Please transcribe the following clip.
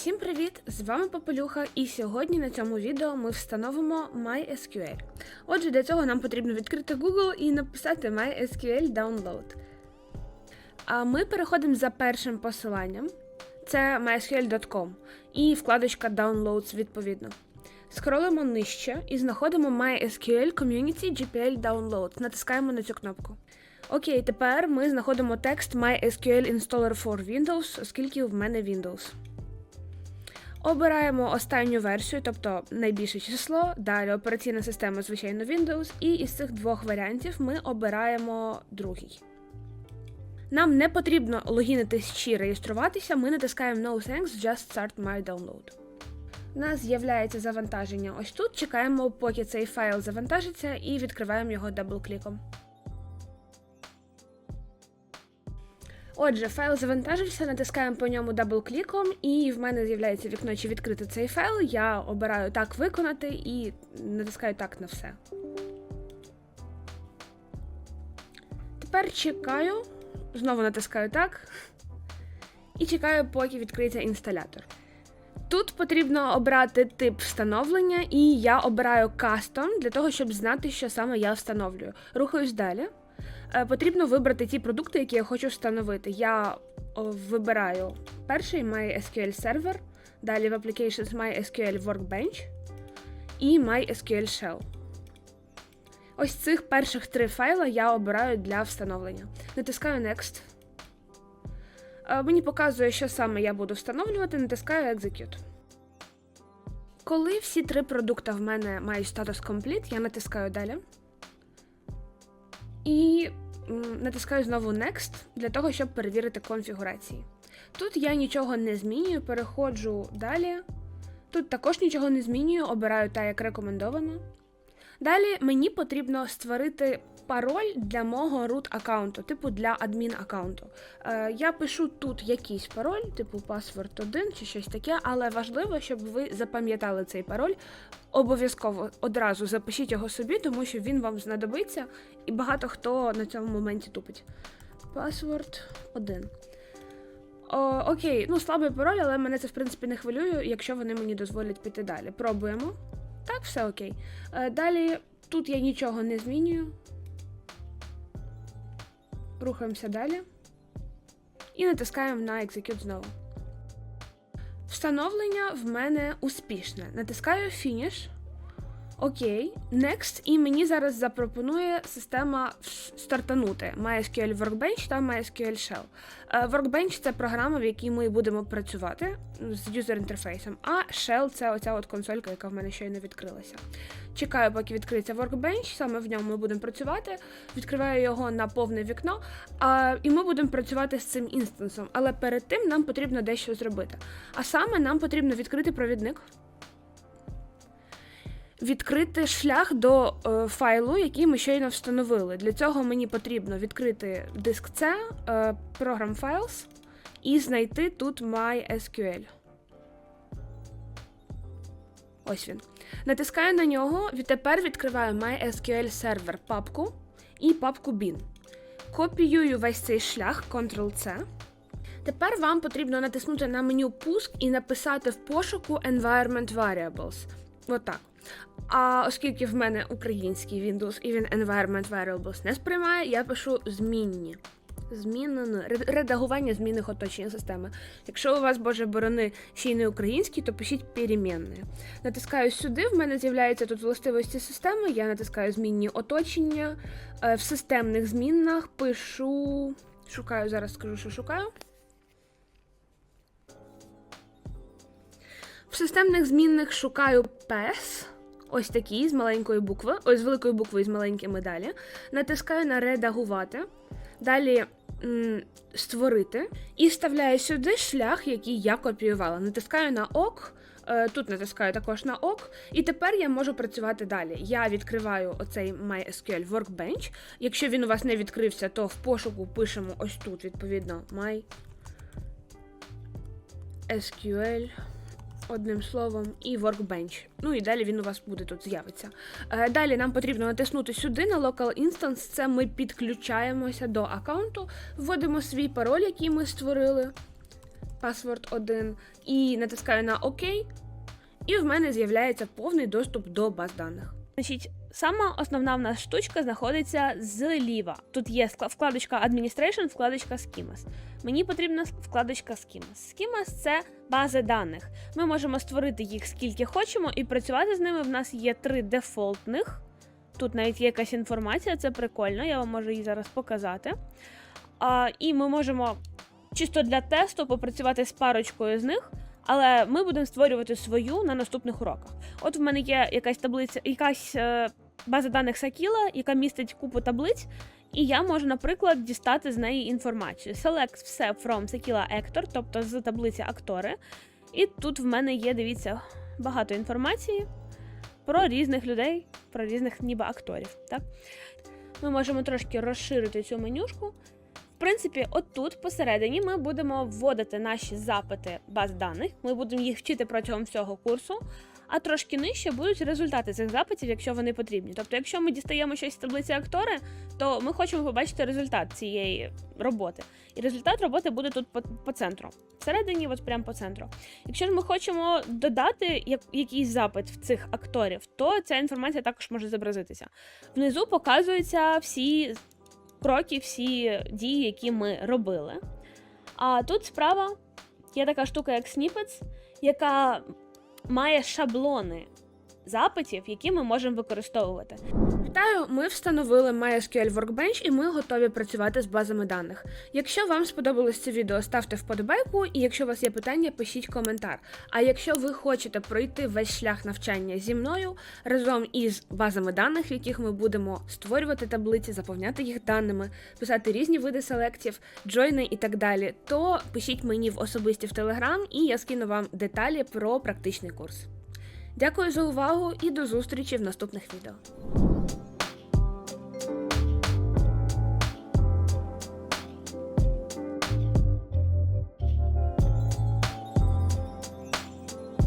Всім привіт! З вами Попелюха, і сьогодні на цьому відео ми встановимо MySQL. Отже, для цього нам потрібно відкрити Google і написати MySQL Download. А ми переходимо за першим посиланням. Це mysql.com і вкладочка Downloads відповідно. Скролимо нижче і знаходимо MySQL Community GPL Download. Натискаємо на цю кнопку. Окей, тепер ми знаходимо текст MySQL Installer for Windows, оскільки в мене Windows. Обираємо останню версію, тобто найбільше число, далі операційна система, звичайно, Windows, і із цих двох варіантів ми обираємо другий. Нам не потрібно логінитись чи реєструватися, ми натискаємо No thanks, just start my download. У нас з'являється завантаження ось тут. Чекаємо, поки цей файл завантажиться, і відкриваємо його дабл-кліком. Отже, файл завантажився, натискаємо по ньому дабл-кліком, і в мене з'являється вікно, чи відкрити цей файл. Я обираю так виконати і натискаю так на все. Тепер чекаю, знову натискаю так. І чекаю, поки відкриється інсталятор. Тут потрібно обрати тип встановлення, і я обираю Custom для того, щоб знати, що саме я встановлюю. Рухаюсь далі. Е, Потрібно вибрати ті продукти, які я хочу встановити. Я вибираю перший MySQL Server, далі в Applications MySQL Workbench і MySQL Shell. Ось цих перших три файла я обираю для встановлення. Натискаю Next. Е, Мені показує, що саме я буду встановлювати, натискаю Execute. Коли всі три продукти в мене мають статус Complete, я натискаю далі. І натискаю знову Next для того, щоб перевірити конфігурації. Тут я нічого не змінюю, переходжу далі. Тут також нічого не змінюю, обираю так, як рекомендовано. Далі мені потрібно створити пароль для мого root аккаунту, типу для адмін аккаунту. Е, я пишу тут якийсь пароль, типу password 1 чи щось таке, але важливо, щоб ви запам'ятали цей пароль. Обов'язково одразу запишіть його собі, тому що він вам знадобиться, і багато хто на цьому моменті тупить. Password 1. О, окей, ну слабий пароль, але мене це в принципі не хвилює, якщо вони мені дозволять піти далі. Пробуємо. Так, все окей. Е, далі тут я нічого не змінюю. Рухаємося далі. І натискаємо на Execute знову. Встановлення в мене успішне. Натискаю Finish. Окей, Next, і мені зараз запропонує система стартанути MySQL Workbench та MySQL Shell. Е, Workbench це програма, в якій ми будемо працювати з юзер-інтерфейсом, а Shell це оця от консолька, яка в мене щойно відкрилася. Чекаю, поки відкриється Workbench, саме в ньому ми будемо працювати. Відкриваю його на повне вікно, а, і ми будемо працювати з цим інстансом. Але перед тим нам потрібно дещо зробити. А саме нам потрібно відкрити провідник відкрити шлях до е, файлу, який ми щойно встановили. Для цього мені потрібно відкрити диск C, е, Program Files і знайти тут MySQL. Ось він. Натискаю на нього, відтепер відкриваю MySQL Server папку і папку bin. Копіюю весь цей шлях Ctrl-C. Тепер вам потрібно натиснути на меню Пуск і написати в пошуку Environment Variables. Отак. А оскільки в мене український Windows і він Environment Variables не сприймає, я пишу змінні. Змінено редагування змінних оточення системи. Якщо у вас, боже борони, ще й не український, то пишіть перемінне. Натискаю сюди, в мене з'являються тут властивості системи. Я натискаю змінні оточення. Е, В системних зміннах пишу. Шукаю, зараз скажу, що шукаю. В системних змінних шукаю PES, ось такі з маленької букви, ось з великої букви і з маленькими далі. Натискаю на редагувати. Далі створити і вставляю сюди шлях, який я копіювала. Натискаю на ок. е, Тут натискаю також на ок, і тепер я можу працювати далі. Я відкриваю оцей MySQL Workbench. Якщо він у вас не відкрився, то в пошуку пишемо ось тут, відповідно, MySQL одним словом, і Workbench. Ну і далі він у вас буде тут з'явиться. Е, Далі нам потрібно натиснути сюди на Local Instance. Це ми підключаємося до аккаунту, вводимо свій пароль, який ми створили. паспорт 1 і натискаю на ОК, і в мене з'являється повний доступ до баз даних. Значить, сама основна в нас штучка знаходиться зліва. Тут є вкладочка Administration, вкладочка Schemas. Мені потрібна вкладочка Schemas. Schemas – це бази даних. Ми можемо створити їх скільки хочемо, і працювати з ними в нас є три дефолтних. Тут навіть є якась інформація, це прикольно, я вам можу її зараз показати. А, і ми можемо чисто для тесту попрацювати з парочкою з них, але ми будемо створювати свою на наступних уроках. От в мене є якась таблиця, якась е, база даних Сакіла, яка містить купу таблиць, і я можу, наприклад, дістати з неї інформацію. Select все from Sakila Actor, тобто з таблиці актори. І тут в мене є, дивіться, багато інформації про різних людей, про різних ніби акторів. Так? Ми можемо трошки розширити цю менюшку. В принципі, отут посередині ми будемо вводити наші запити баз даних. Ми будемо їх вчити протягом всього курсу. А трошки нижче будуть результати цих запитів, якщо вони потрібні. Тобто, якщо ми дістаємо щось з таблиці актори, то ми хочемо побачити результат цієї роботи. І результат роботи буде тут по, по центру. Всередині, от прямо по центру. Якщо ж ми хочемо додати як, якийсь запит в цих акторів, то ця інформація також може зобразитися. Внизу показуються всі кроки, всі дії, які ми робили. А тут справа є така штука, як Snippets, яка має шаблони запитів, які ми можемо використовувати. Вітаю! Ми встановили MySQL Workbench і ми готові працювати з базами даних. Якщо вам сподобалось це відео, ставте вподобайку, і якщо у вас є питання, пишіть коментар. А якщо ви хочете пройти весь шлях навчання зі мною разом із базами даних, в яких ми будемо створювати таблиці, заповняти їх даними, писати різні види селектів, джойни і так далі, то пишіть мені в особисті в Телеграм, і я скину вам деталі про практичний курс. Дякую за увагу і до зустрічі в наступних відео.